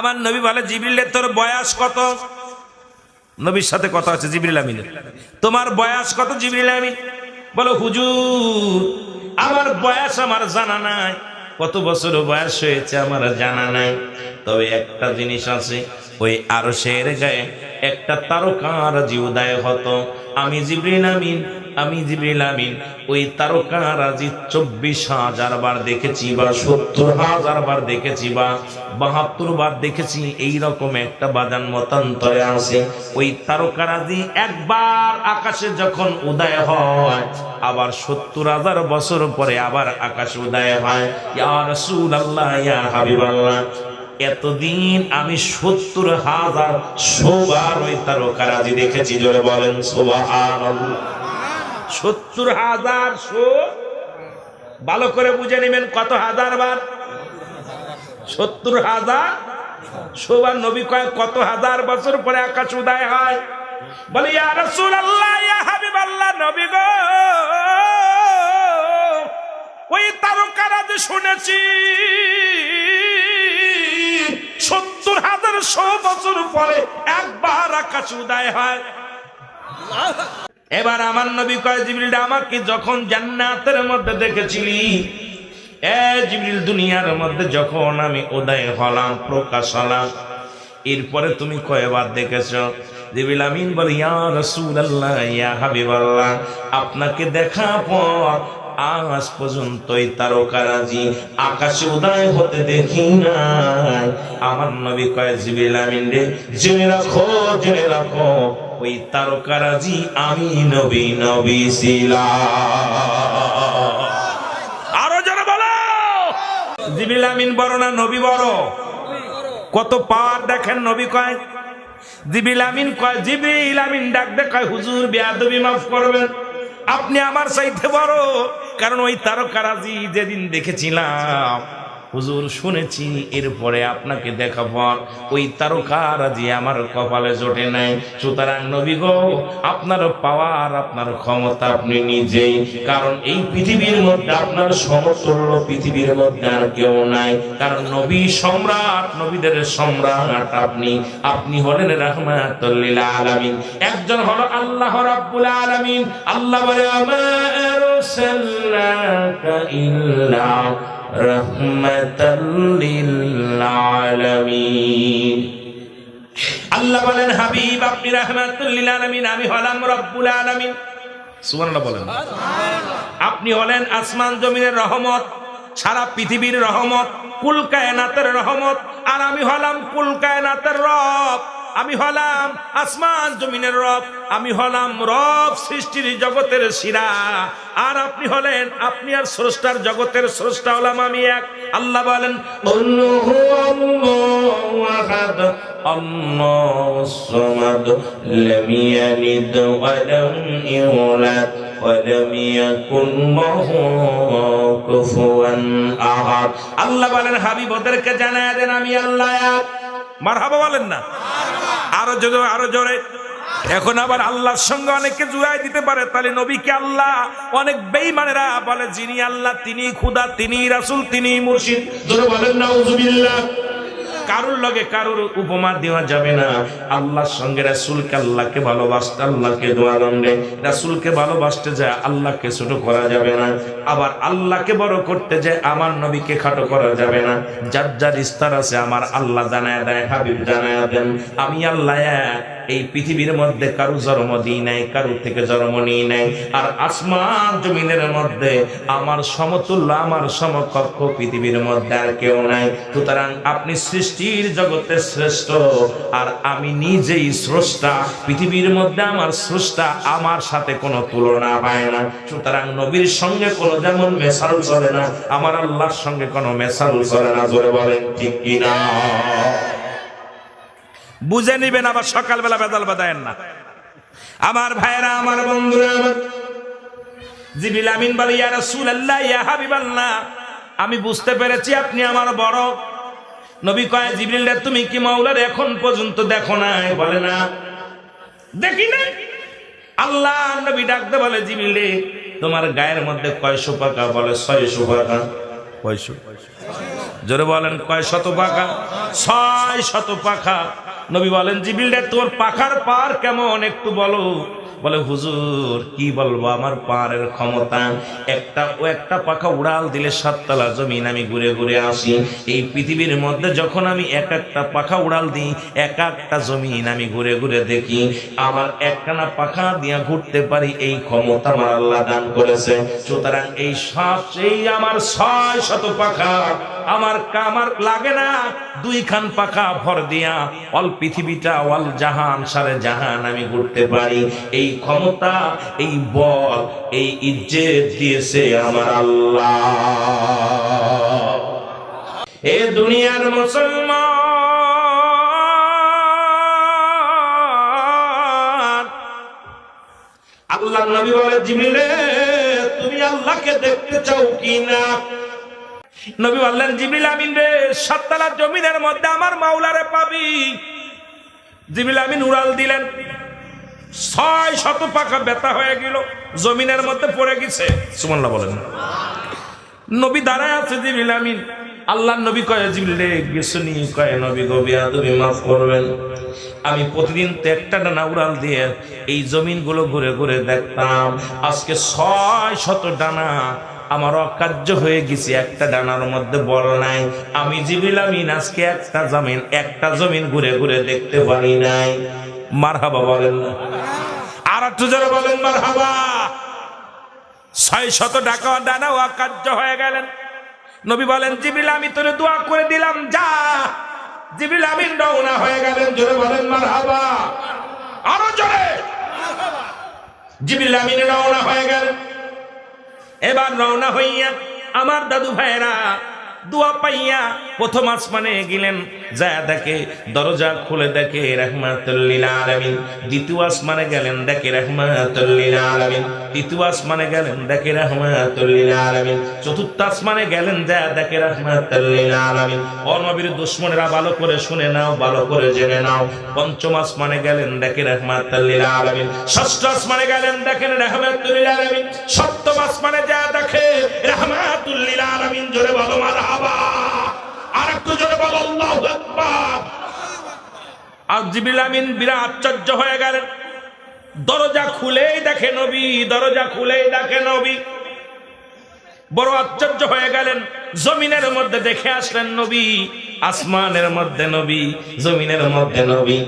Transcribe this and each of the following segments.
আমার নবী বলে, জিবরিলের তোর বয়স কত? নবীর সাথে কথা হচ্ছে, জিবরিল আমিনের তোমার বয়স কত, জিবরিল আমিন? বলো, হুজুর, আমার বয়স আমার জানা নাই। কত বছর বয়স হয়েছে আমার জানা নাই। তবে একটা জিনিস আছে, ওই আরশের গায়ে একটা তারকার উদয় হতো। আমি জিবরিল আমিন। আমি জিবরিল আমিন, ওই তারকারাজি চব্বিশ হাজার বার দেখেছি বা সত্তর হাজার বার দেখেছি বা বাহাত্তর বার দেখেছি এই রকম একটা বাজান মতান্তরে আছে। ওই তারকারাজি একবার আকাশে যখন উদয় হয়, আবার সত্তর হাজার বছর পরে আবার আকাশে উদয় হয়। ইয়া রাসূলুল্লাহ, ইয়া হাবিবাল্লাহ, এতদিন আমি সত্তর হাজার সোবার ওই তারকারাজি দেখেছি, জোরে বলেন, সুবহানাল্লাহ। সত্তর হাজার শো। ভালো করে বুঝে নেবেন কত হাজার বার? সত্তর হাজার শোবার নবী কয়, কত হাজার বছর পরে আকাশ উদয় হয়? বলে, ইয়া রাসূলুল্লাহ, ইয়া হাবিবাল্লাহ, নবী গো। ওই তারকারা যে শুনেছি। সত্তর হাজার শো বছর পরে একবার আকাশ উদয় হয়। এবার আমার নবী কয়, জিবরিল, আমাকে যখন জান্নাতের মধ্যে দেখেছিলি, এ জিবরিল, দুনিয়ার মধ্যে যখন আমি উদয় হলাম, প্রকাশ হলাম, এরপরে তুমি কয়বার দেখেছ? জিবরিল আমিন বলে, ইয়া রাসূলুল্লাহ, ইয়া আপনাকে দেখা পর আজ পর্যন্ত এই তারকারাজি, আকাশে উদয় হতে দেখি নাই। আমার নবী কয়, জিবরিল আমিন রে, জেনে রাখো জেনে রাখো। ওই তারকারাজি আমি নবী নবী ছিলাম। আরও যারা বলো। জিবিল আমিন বড় না নবী বড়? কত পাওয়ার দেখেন নবী কয়। জিবিল আমিন কয় জিবিল আমিন ডাক দে কয়, হুজুর বেয়াদবি মাফ করবেন। আপনি আমার চাইতে বড়। কারণ ওই তারকারাজি যেদিন দেখেছিলাম। হুজুর শুনেছি, এরপরে আপনাকে দেখা পর ওই তারকারাজি আমার কপালে জোটে নাই। সুতরাং নবী গো, আপনার পাওয়ার, আপনার ক্ষমতা আপনি নিজেই। কারণ এই পৃথিবীর মধ্যে আপনার সমতুল্য পৃথিবীর মধ্যে আর কেউ নাই। কারণ নবী সম্রাট, নবীদের সম্রাট আপনি। আপনি হলেন রাহমাতুল্লিল আলামিন। একজন হলো আল্লাহ রাব্বুল আলামিন। আল্লাহ বলে আমার আরসালনাকা ইল্লা আল্লাহ বলেন হাবিব আপনি রাহমাতুল লিল আলামিন আমি হলাম রব্বুল আলামিন। সুবহানাল্লাহ বলেন। আপনি হলেন আসমান জমিনের রহমত সারা পৃথিবীর রহমত কুল কায়নাতের রহমত আর আমি হলাম কুল কায়নাতের রব। আমি হলাম আসমান জমিনের রব, আমি হলাম রব সৃষ্টির জগতের শিরা। আর আপনি হলেন, আপনি আর স্রষ্টার জগতের স্রষ্টা হলাম আমি এক। আল্লাহ বলেন আল্লাহ বলেন হাবিবদেরকে জানায় দেন, আমি আল্লাহ মারহাবা বলেন না। আরও জোরে আরও জোরে। এখন আবার আল্লাহর সঙ্গে অনেককে জুড়াই দিতে পারে। তাহলে নবীকে আল্লাহ অনেক বেঈমানেরা বলে, যিনি আল্লাহ তিনি খুদা তিনি রাসুল তিনি মুর্শিদ। বলেন, নাউজুবিল্লাহ। কারুর লগে কারুর উপমা দেওয়া যাবে না। আল্লাহর সঙ্গে রাসুলকে আল্লাহকে ভালোবাসতে, আল্লাহকে দোয়া দণ্ডে রাসুলকে ভালোবাসতে যায়, আল্লাহকে ছোট করা যাবে না। আবার আল্লাহকে বড় করতে যায়, আমার নবীকে খাটো করা যাবে না। যার যার ইস্তার আছে, আমার আল্লাহ জানায় দেয়, হাবিব জানায় দেন। আমি আল্লাহ। এই পৃথিবীর মধ্যে কারু জন্ম দিই নাই, কারু থেকে জন্ম নিই নাই। আর আসমান জমিনের মধ্যে আমার সমতুল্য, আমার সমকক্ষ পৃথিবীর মধ্যে আর কেউ নাই। সুতরাং আপনি সৃষ্টির জগতে শ্রেষ্ঠ, আর আমি নিজেই স্রষ্টা। পৃথিবীর মধ্যে আমার স্রষ্টা আমার সাথে কোনো তুলনা পায় না। সুতরাং নবীর সঙ্গে কোনো যেমন মেশাল চলে না, আমার আল্লাহর সঙ্গে কোনো মেশাল চলে না, জোরে বলেন, ঠিক কিনা? বুঝে নিবেন আবার সকালবেলা বেদাল বাদায়েন না। আমার ভাইরা আমার বন্ধুরা জিবিল আমিন বলে ইয়া রাসূলুল্লাহ ইয়া হাবিবাল্লাহ। আমি বুঝতে পেরেছি আপনি আমার বড়। নবী কয় জিবরিল রে তুমি কি মাওলার এখন পর্যন্ত দেখো নাই বলে না। দেখি না আল্লাহ নবী ডাকতে বলে জিবরিল রে তোমার গায়ের মধ্যে কয়শো পাকা বলে ছয়শো পাকা কয়শো জোরে বলেন কয় শত পাখা ছয় শত পাখা নবী বলেন জিবিল রে তোর পাখার পার কেমন একটু বলো। বলে, হুজুর, কি বলব? আমার পারের ক্ষমতা। একটা ও একটা পাখা উড়াল দিলে সাততলা জমিন আমি ঘুরে ঘুরে আসি। এই পৃথিবীর মধ্যে যখন আমি এক একটা পাখা উড়াল দিই, এক একটা জমিন আমি ঘুরে ঘুরে দেখি। আমার একখানা পাখা দিয়া ঘুরতে পারি, এই ক্ষমতা আমার আল্লাহ দান করেছে। সুতরাং এই সব সেই আমার ছয় শত পাখা, আমার কামার লাগে না দুইখান পাখা ভর দিয়া, অল পৃথিবীটা অল জাহান, সারে জাহান আমি ঘুরতে পারি। এই ক্ষমতা, এই বল, এই ইজ্জত দিয়েছে আমার আল্লাহ। এ দুনিয়ার মুসলমান। আল্লাহ নবী বলে জিবরিলে তুমি আল্লাহকে দেখতে চাও কি না? নবী বললেন জিবরিল আমিন রে, সাততলা জমিনের মধ্যে আমার মাওলারে পাবি। জিবরিল আমিন উড়াল দিলেন। ছয় শত পাখা ব্যথা হয়ে গেল, জমিনের মধ্যে পড়ে গেছে। সুমল্লা বলেন। নবী দাঁড়ায় আছে জিবরিল আমিন। আল্লাহ নবী কয়ে, জিবরিল রে কয়ে, নবী গবিয়া তুমি মাফ করবেন। আমি প্রতিদিন তো একটা ডানা উড়াল দিয়ে এই জমিনগুলো ঘুরে ঘুরে দেখতাম। আজকে ছয় শত ডানা আমার অকার্য হয়ে গেছে, একটা ডানার মধ্যে বল নাই। আমি জিবিল আমিন, আজকে একটা জমিন একটা জমিন ঘুরে ঘুরে দেখতে পারি নাই। মার হাবা বলেন। আর একটু জোরে বলেন মার হাবা ছয় শত টাকা ডানা অকার্য হয়ে গেলেন। নবী বলেন জিবিল আমি তোরে দোয়া করে দিলাম, যা। জিবিল আমিন রওনা হয়ে গেলেন। জোরে বলেন মার হাবা আরও জোরে। জিবিল আমিন রওনা হয়ে গেলেন। এবার রওনা হইয়া আমার দাদু ভাইরা দোয়া পাইয়া প্রথম আসমানে গেলেন যা দেখে দরজা খুলে দেখে রহমাতুল্লিল আলামিন। দ্বিতীয় আসমানে গেলেন, দেখে রহমাতুল্লিল আলামিন। তৃতীয় আসমানে গেলেন, দেখে রহমাতুল্লিল আলামিন। চতুর্থ আসমানে গেলেন যা দেখে রহমাতুল্লিল আলামিন। দুশ্মনেরা ভালো করে শুনে নাও, ভালো করে জেনে নাও। পঞ্চম আসমানে গেলেন, দেখে রহমাতুল্লিল আলামিন। ষষ্ঠ আসমানে গেলেন দেখেন রহমাতুল্লিল আলামিন। সপ্তম আসমানে যা দেখে রহমাতুল্লিল আলামিন। জোরে বলো আশ্চর্য হয়ে গেলেন। দরজা খুলেই দেখে নবী, দরজা খুলেই দেখে নবী। বড় আশ্চর্য হয়ে গেলেন, জমিনের মধ্যে দেখে আসলেন নবী। আসমানের মধ্যে নবী, জমিনের মধ্যে নবী।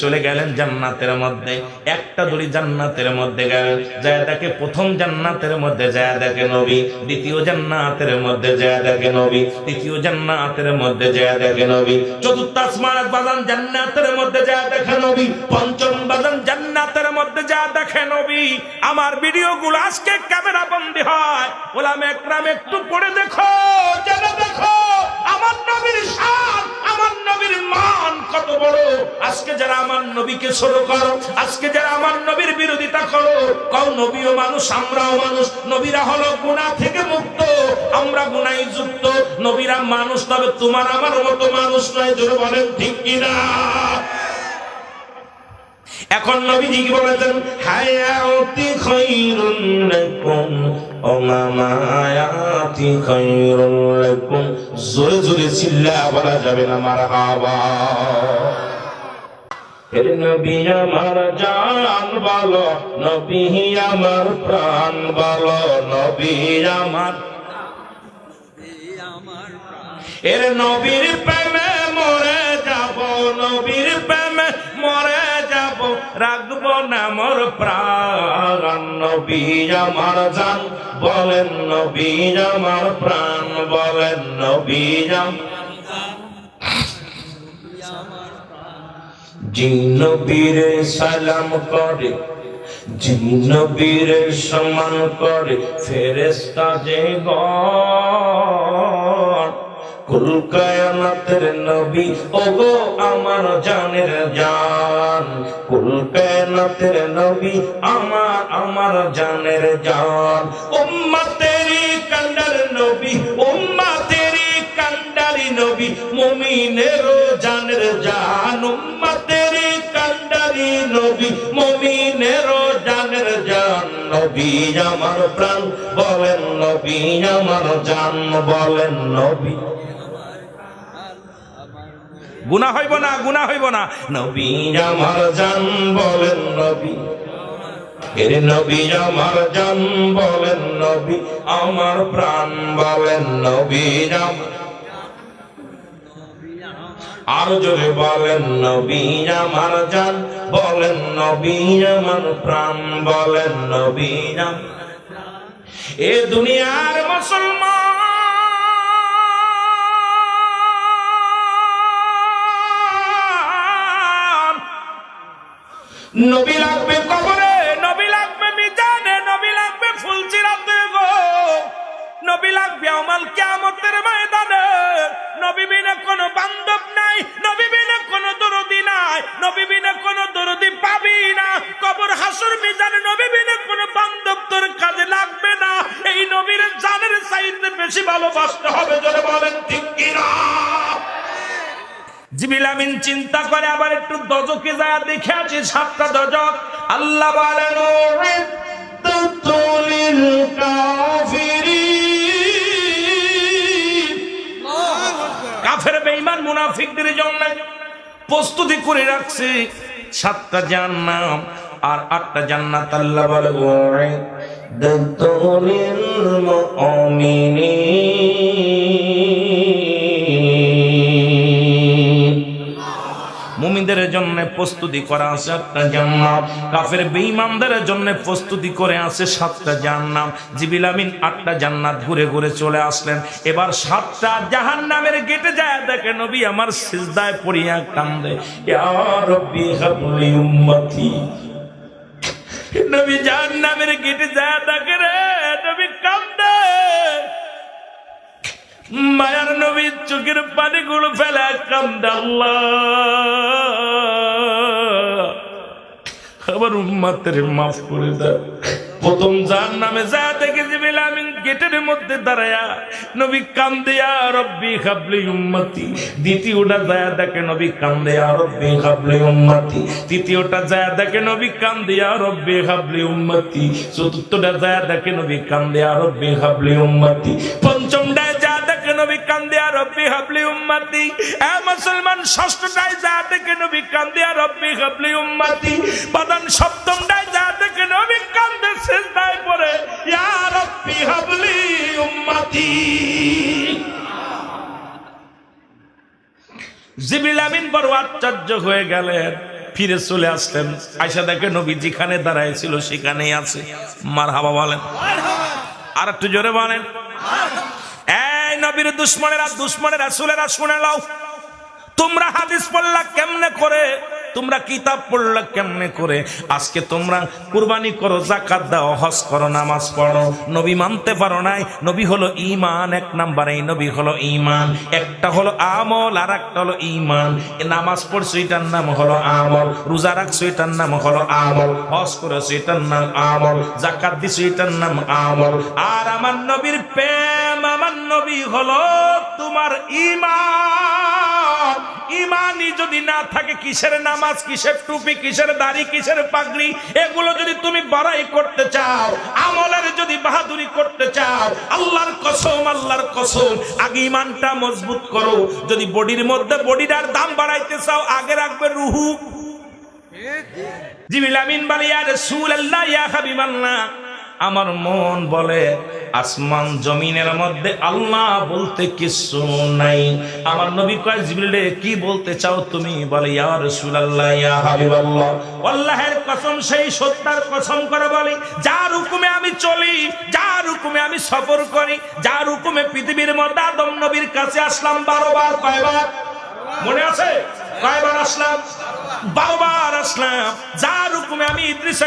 চলে গেলেন জান্নাতের মধ্যে। একটা দড়ি জান্নাতের মধ্যে গেলেন প্রথম জান্নাতের মধ্যে যায় নবী, দ্বিতীয় জান্নাতের মধ্যে নবী, তৃতীয় জান্নাতের মধ্যে নবী, চতুর্থ আসমান বাজান জান্নাতের মধ্যে নবী, পঞ্চম বাজান জান্নাতের মধ্যে যা দেখে নবী। আমার আজকে ক্যামেরা বন্দি হয়। ওলাম একরাম একটু পড়ে দেখো দেখো। আমার নবীর শান, আমার নবীর মান কত বড়? আজকে যারা আমার নবীকে ছোট করো, আজকে যারা আমার নবীর বিরোধিতা করো, কও নবীও মানুষ, আমরাও মানুষ, নবীরা হলো গুণা থেকে মুক্ত, আমরা গুণাই যুক্ত, নবীরা মানুষ, তবে তোমার আমার মতো মানুষ নয়, জোরে বলেন ঠিক কিনা? এখন নবীজি কি বলেছেন? হায়াতি খায়রুন লাকুম। ও মামায়াতি খায়রুন লাকুম। জোরে জোরে চিল্লা বলা যাবে না মারহাবা হে নবী আমার জান বলো, নবী আমার প্রাণ বলো, নবী আমার এর নবীর প্রেমে মরে যাব, নবীর প্রেমে মরে যাব, রাখব না মোর প্রাণ। নবী আমার জান, বলেন নবী আমার প্রাণ, বলেন নবী জিনবীর সালাম করে জিনবীর সমান করে ফেরেস্তা যে গণ কুল নবী, ওগো আমার জানের জান। কুল নবী, আমার আমার জানের জান। উম্মতেরি কান্ডার নবী, উম্মতেরি কান্ডারি নবী, মুমিনের জানের জান। উম্মতেরি কান্ডারি নবী, মমিনের জানের জান। নবী আমার প্রাণ বলেন নবী আমার জান বলেন, নবী। গুনাহ হইব না, গুনাহ হইব না। নবী আমার জান বলেন নবী। এর নবী আমার জান বলেন নবী। আমার প্রাণ বলেন নবী আমার আরও জোরে বলেন নবী আমার জান বলেন নবী আমার প্রাণ বলেন নবী এ দুনিয়ার মুসলমান নবী লাগবে কবরে, নবী লাগবে মিজানে, নবী লাগবে ফুলচিরাতে গো। নবী লাগবে আমাল কিয়ামতের ময়দানে। নবী বিনা কোনো বান্ধব নাই, নবী বিনা কোনো দরদি নাই, নবী বিনা কোনো দরদি পাবি না। কবর, হাসুর, মিজানে, নবী বিনা কোনো বান্ধব তোর কাজে লাগবে না। এই নবীর জানের চাইতে বেশি ভালোবাসতে হবে যদি বলেন ঠিক কিনা জিবিল আমিন চিন্তা করে আবার একটু দজকে যায় দেখে আছে সাতটা দজক। আল্লাহ কাফিরিন। কাফের বেঈমান মুনাফিকদের জন্য প্রস্তুতি করে রাখছে সাতটা জান্নাত আর আটটা জান্নাত আল্লাহ বলে উইদ্দতুলিল মুমিনিন। মুমিনদের জন্য প্রস্তুতি করা আছে একটা জান্নাত। কাফের বেঈমানদের জন্য প্রস্তুতি করে আছে সাতটা জাহান্নাম জিবিল আমিন আটটা জান্নাত ঘুরে ঘুরে চলে আসলেন। এবার সাতটা জাহান্নামের গেটে যায়, দেখে নবী আমার সিজদায় পড়িয়া কান্দে। ইয়া রব্বি হাবলি উম্মতি। নবী জাহান্নামের গেটে যায়, দেখে রে, নবী কান্দে। মায়ার নবীর চোখের পানি গুলো ফেলে আবার উম্মাতের মাফ করে দাও। প্রথম যার নামে যা দেখে আমি গেটের মধ্যে দাঁড়ায়া নবী কান্দিয়া রব্বি খাবলি উম্মতি। দ্বিতীয়টা দেখে নবী কান্দিয়া রব্বি খাবলি উম্মতি। তৃতীয়টা যায় দেখে নবী কান্দিয়া রব্বি খাবলি উম্মতি। চতুর্থটা যায় দেখে নবী কান্দিয়া রব্বি খাবলি উম্মতি। রব্বি হাবলি এ মুসলমান যা কান্দিয়া রব্বি হাবলি যা পড়ে, ইয়া রব্বি হাবলি জিবিল আমিন বড় আশ্চর্য হয়ে গেলেন, ফিরে চলে আসলেন। আয়সা দেখে নবী যেখানে দাঁড়ায় ছিল সেখানেই আছে। মার হাবা বলেন। আর একটু জোরে বলেন। নবীর দুশ্মনেরা দুশ্মনেরা শুনে লাও তোমরা হাদিস পড়লা কেমনে করে তোমরা কিতাব পড়লা কেমনে করে? আজকে তোমরা কুরবানি করো জাকাত দাও, হজ করো, নামাজ পড়ো। নবী মানতে পারো নাই, নবী হলো ইমান এক নাম্বার এই নবী হলো ইমান একটা হলো আমল আর একটা হলো ইমান নামাজ পড়ছো, এটার নাম হলো আমল। রোজা রাখছো, এটার নাম হলো আমল। হজ করেছ, এটার নাম আমল। জাকাত দিছো, এটার নাম আমল। আর আমার নবীর প্রেম, আমার নবী হলো তোমার ইমান ইমানই যদি না থাকে কিসের নামাজ কিসের টুপি কিসের দাড়ি কিসের পাগড়ি এগুলো যদি তুমি বড়াই করতে চাও আমলের যদি বাহাদুরি করতে চাও আল্লাহর কসম আল্লাহর কসম আগে ইমানটা মজবুত করো। যদি বডির মধ্যে বডিটার দাম বাড়াইতে চাও আগে রাখবে রুহু। জিবিল আমিন বলে ইয়া রাসূলুল্লাহ ইয়া হাবিবাল্লাহ। আমার মন বলে, আসমান জমিনের মধ্যে আল্লাহ বলতে কিছু নাই। আমার নবী কয়, জিবরিল, কি বলতে চাও তুমি? বলে, ইয়া রাসূলুল্লাহ, ইয়া হাবিবাল্লাহ। আল্লাহর কসম, সেই সত্তার কসম করে বলি, যার হুকুমে আমি চলি, যার হুকুমে আমি সফর করি, যার হুকুমে পৃথিবীর মধ্যে আদম নবীর কাছে আসলাম বারো বার, কয়বার? মনে আছে? কয়বার আসলাম? বারবার আসলাম। যার হুকুমে আমি ইদ্রিস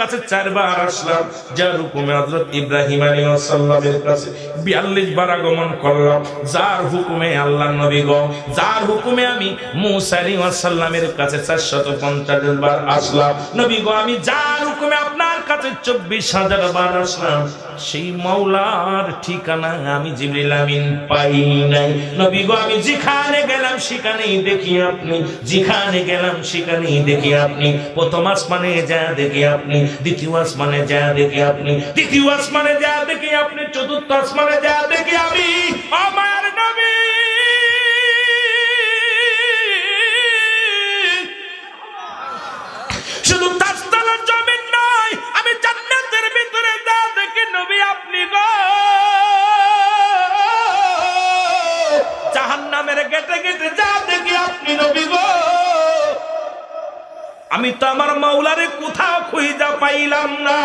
কাছে চারবার আসলাম। যার হুকুমে হযরত ইব্রাহিম আলাইহিস সালামের কাছে 42 বার আগমন করলাম। যার হুকুমে আল্লাহর নবী গো, যার হুকুমে আমি মূসা আলাইহিস সালামের কাছে 450 বার আসলাম। নবী আমি যার হুকুমে আপনার কাছে চব্বিশ হাজার বার আসলাম। সেই মৌলার ঠিকানা আমি জিবরিল আমিন পাই নাই। নবী গো, আমি যেখানে গেলাম সেখানেই দেখি আপনি। যেখানে গেলাম সেখানেই দেখি আপনি। প্রথম আসমানে যা দেখি আপনি, দ্বিতীয় আসমানে যা দেখি আপনি, তৃতীয় আসমানে যা দেখি আপনি, চতুর্থ আসমানে যা দেখি আমি, আমার নবী। শুধু নবী আপনি গো। জাহান্নামের গেটে গেটে যা দেখি আপনি নবী গো। আমি তো আমার মাওলারে কোথাও খুঁজা পাইলাম না।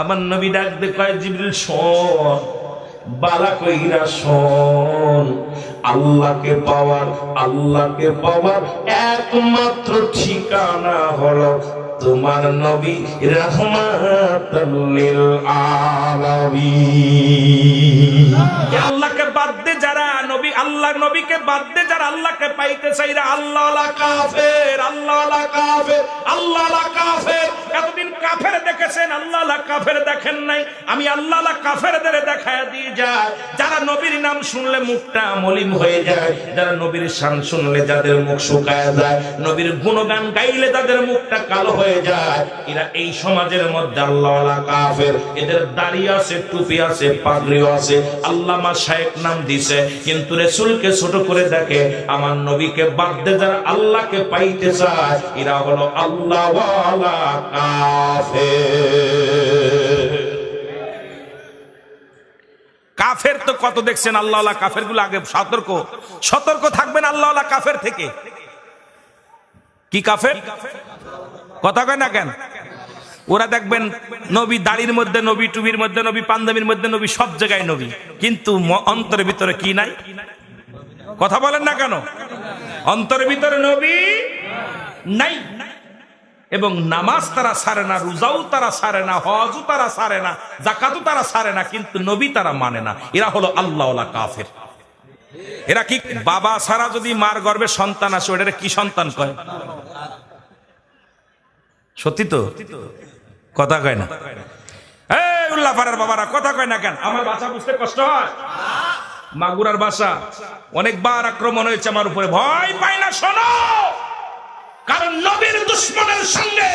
আমার নবী ডাক কয় জিবরিল, শোন, বালা কইরা শোন, আল্লাহকে পাওয়ার আল্লাহকে পাওয়ার একমাত্র ঠিকানা হলো তোমার নবী আলামিন। আল্লাহকে বাদ দে যারা নবী আল্লাহ নবীকে বাদ দে যারা আল্লাহকে পাইতে চাইরা আল্লাহ আলা কাফের আল্লাহ আলা কাফের আল্লাহ আলা কাফের। এতদিন কাফের দেখেছেন আল্লাহ আলা কাফের দেখেন নাই। আমি আল্লাহ আলা কাফেরদের দেখায় দিয়ে যায় যারা নবীর নাম শুনলে মুখটা হয়ে যায়, যারা নবীর শান শুনলে যাদের মুখ শুকায় যায়, নবীর গুণগান গাইলে তাদের মুখটা কালো হয়ে যায়, এরা এই সমাজের মধ্যে আল্লাহ কাফের। এদের দাড়ি আছে, টুপি আছে পাগড়িও আছে নাম দিছে। কিন্তু রেসুলকে ছোট করে দেখে আমার নবীকে বাদ দিয়ে যারা আল্লাহকে পাইতে চায়, এরা হলো আল্লাহ কাফের। কাফের তো কত দেখছেন আল্লাহ কাফেরগুলো আগে সতর্ক। সতর্ক থাকবেন আল্লাহ কাফের থেকে। কি কাফের? কথা কয় না কেন? ওরা দেখবেন নবী দাড়ির মধ্যে নবী, টুবির মধ্যে নবী, পাঞ্জাবির মধ্যে নবী, সব জায়গায় নবী। কিন্তু অন্তরের ভিতরে কি নাই? কথা বলেন না কেন? অন্তরের ভিতরে নবী নাই। এবং নামাজ তারা সারে না, রোজাও তারা সারে না, হজও তারা সারে না জাকাতও তারা সারে না, কিন্তু নবী তারা মানে না। এরা হলো আল্লাহ কাফের। এরা কি বাবা সারা যদি মার গর্বে সন্তান আসে ওটা কি সন্তান কয়? সত্যি তো? কথা কয় না। এই উল্লাপাড়ার বাবারা, কথা কয় না কেন? আমার বাসা বুঝতে কষ্ট হয়। মাগুরার বাসা, অনেকবার আক্রমণ হয়েছে আমার উপরে। ভয় পাই না, শোনো! কারণ নবীর দুশ্মনের সঙ্গে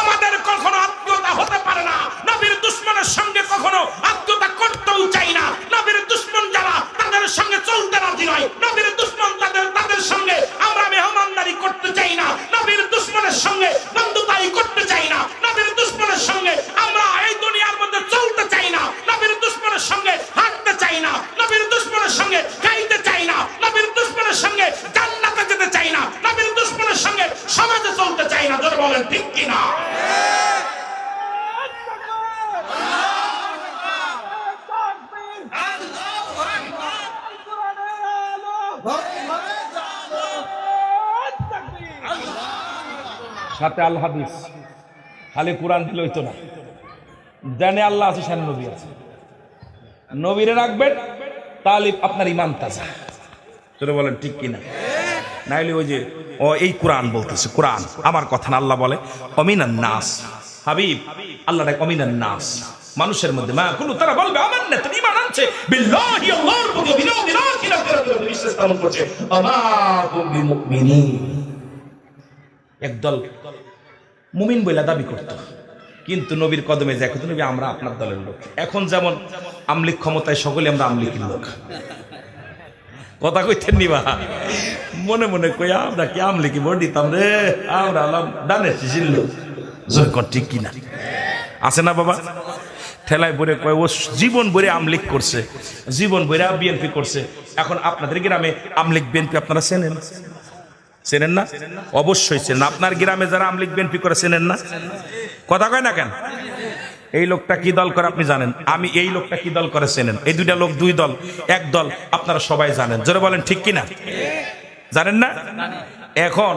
আমাদের কখনো আত্মীয়তা হতে পারে না। নবীর দুশ্মনের সঙ্গে কখনো আত্মীয়তা করতেও চাই না। নবীর দুশ্মন যারা, তাদের সঙ্গে চলতে রাজি নয়। নবীর দুশ্মন তাদের তাদের সঙ্গে আমরা মেহমানদারি করতে চাই না। নবীর দুশ্মনের সঙ্গে বন্ধুতাই করতে চাই না। নবীর দুশ্মনের সঙ্গে আমরা এই দুনিয়ার মধ্যে চলতে চাই না। নবীর দুশ্মনের সঙ্গে হাঁটতে চাই না। নবীর দুশ্মনের সঙ্গে খাইতে চাই না। নবীর দুশ্মনের সঙ্গে জান্নাতে যেতে চাই না। নবীর সঙ্গে সমাজে চলতে চাই না জোরে বলেন ঠিক কিনা। সাথে আল হাদিস। খালি কোরআন দিলে হইতো না। জানে আল্লাহ আছে সেন নবী আছে। নবীরে রাখবেন, তাহলে আপনার ইমান তাজা। তোরা বলেন ঠিক কিনা। নাইলে ওই যে ও এই কোরআন বলতেছে কোরআন আমার কথা না আল্লাহ বলে অমিনান নাস হাবিব আল্লাহ ডাক অমিনান নাস মানুষের মধ্যে মা কুলু তারা বলবে আমার না তুমি ইমান আনছে বিল্লাহি আল্লাহর প্রতি বিশ্বাস স্থাপন করছে বিমুমিনিন একদল মুমিন বইলা দাবি করত কিন্তু নবীর কদমে কিন্তু নবী আমরা আপনার দলের লোক এখন যেমন আমলিক ক্ষমতায় সকলে আমরা আমলিকের লোক কথা কইতেন নিবা মনে মনে কই, আমরা কি আমলিকি ভোট দিতাম রে? আমরা হলাম দানের শিশির লোক। জয় কর, ঠিক কিনা? আছে না বাবা? ঠেলায় বলে কয় ও জীবন বরে আমলিক করছে। জীবন বরে বিএনপি করছে। এখন আপনাদের গ্রামে আমলিক বিএনপি আপনারা চেনেন? চেনেন না? অবশ্যই চেনেন। আপনার গ্রামে যারা আমলিক বিএনপি করে চেনেন না? কথা কয় না কেন? এই লোকটা কি দল করে আপনি জানেন? আমি এই লোকটা কি দল করে চেনেন? এই দুইটা লোক দুই দল, এক দল, আপনারা সবাই জানেন। জোরে বলেন, ঠিক কিনা জানেন না? এখন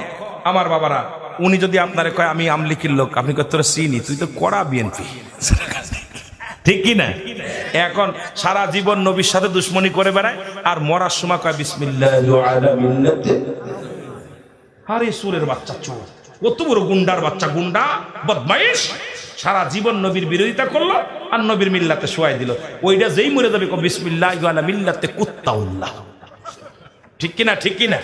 আমার বাবারা, উনি যদি আপনারে কয়, আমি আমলিকির লোক আপনি কয়, তোরা চিনি, তুই তো কড়া বিএনপি। ঠিক কি না? এখন সারা জীবন নবীর সাথে দুশ্মনী করে বেড়ায়, আর মরার সময় কয় বিসমিল্লাহ আরে সুরের বাচ্চা চোর। কত বড় গুন্ডার বাচ্চা, গুন্ডা, বদমাইশ। সারা জীবন নবীর বিরোধিতা করল আর নবীর মিল্লাতে শোয়াই দিল। ওইটা যেই মরে যাবে বিসমিল্লাহ মিল্লাতে কুত্তাউল্লাহ। ঠিক কিনা ঠিক কিনা?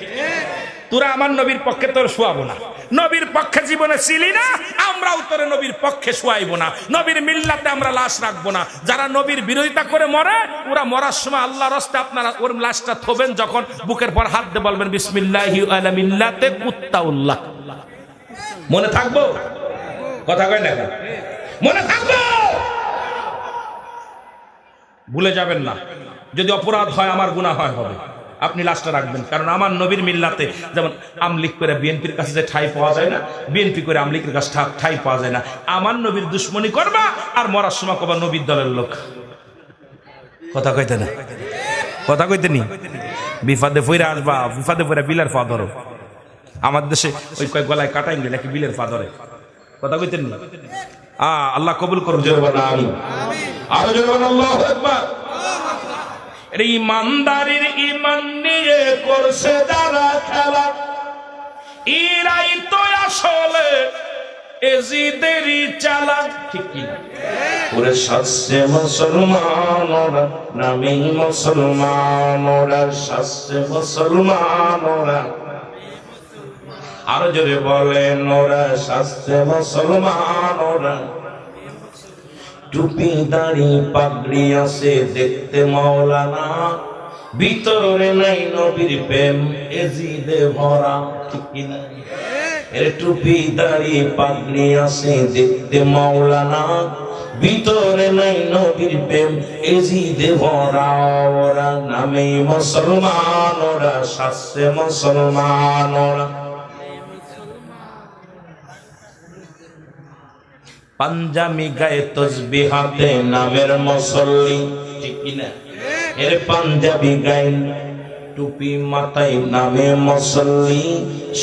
তোরা আমার নবীর পক্ষে তোর শোয়াবো না। নবীর পক্ষে জীবনে ছিলি না, আমরাও তোরে নবীর পক্ষে শোয়াইবো না। নবীর মিল্লাতে আমরা লাশ রাখব না। যারা নবীর বিরোধিতা করে মরে, ওরা মরার সময় আল্লাহ রস্তে আপনারা ওর লাশটা থবেন যখন বুকের পর হাত দিয়ে বলবেন, বিসমিল্লাহি মিল্লাতে কুত্তাউল্লাহ। মনে থাকব? কথা কয় না মনে থাকব! ভুলে যাবেন না। যদি অপরাধ হয়, আমার গুনাহ হয়, হবে। আপনি লাশটা রাখবেন। কারণ আমার নবীর মিল্লাতে যেমন আমলিক করে বিএনপির কাছে যে ঠাই পাওয়া যায় না, বিএনপি করে আমলিকের কাছে ঠাই পাওয়া যায় না। আমার নবীর দুশ্মনী করবা আর মরার সময় কবা নবীর দলের লোক। কথা কইতে না? কথা কইতে নি? বিফাদে ফইরা আসবা বিফাদে ফইরা বিলের ফা আমার দেশে ওই কয় গলায় কাটাই নাকি বিলের ফা ধরে কথা কইতেন না। আ, আল্লাহ কবুল করুন, জোরে বলেন, আমিন। জোরে বলেন, আল্লাহু আকবার। ইমানদারির ইমান নিয়ে করছে যারা খেলা। ইরাই তো আসলে এজিদেরই চালা। ঠিক কি না? ওরে শাস্ত্রে মুসলমান নামে আরও জোরে বলেন ওরা শাস্ত্রে মুসলমান ওরা, টুপি, দাড়ি, পাগড়ি আছে দেখতে মাওলানা ভিতরে নাই নবীর প্রেম, এজিদে ভরা এর টুপি, দাড়ি, পাগড়ি আছে দেখতে মাওলানা ভিতরে নাই নবীর প্রেম, এজিদে ভরা ওরা, নামে মুসলমান ওরা, শাস্ত্রে মুসলমান ওরা। পাঞ্জামি গায়ে তসবি হাতে নামের মুসল্লি। এর পাঞ্জাবি গায়ে টুপি মাথায় নামে মুসল্লি।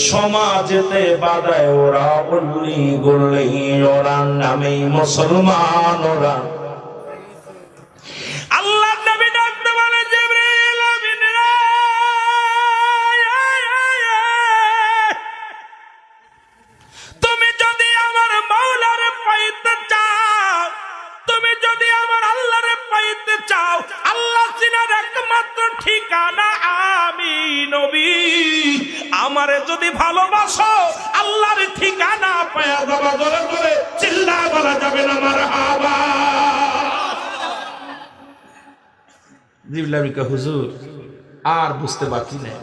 সমাজেতে বাদায় ওরা উল্লি গুল্লি, ওরা নামে মুসলমান ওরা। জিবলামিকা হুজুর, আর বুঝতে বাকি নেই।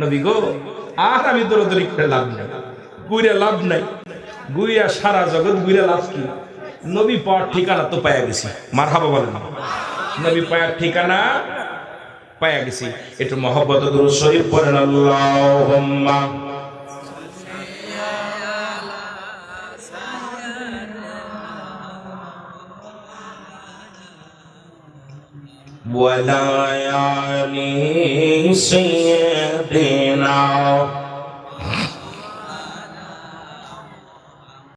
নবী গো, আর আমি দৌড়দৌড়ি করে লাভ নাই, গুইরা লাভ নাই। গুইয়া সারা জগৎ গুইরা লাভ কি? নবী পাওয়ার ঠিকানা তো পায়া গেছি। মার হাবা বলেন। নবী পায়ার ঠিকানা পায়া গেছি। একটু মহব্বত দুরূদ শরীফ পড়েন আল্লাহুম্মা। ولا يعني سيدنا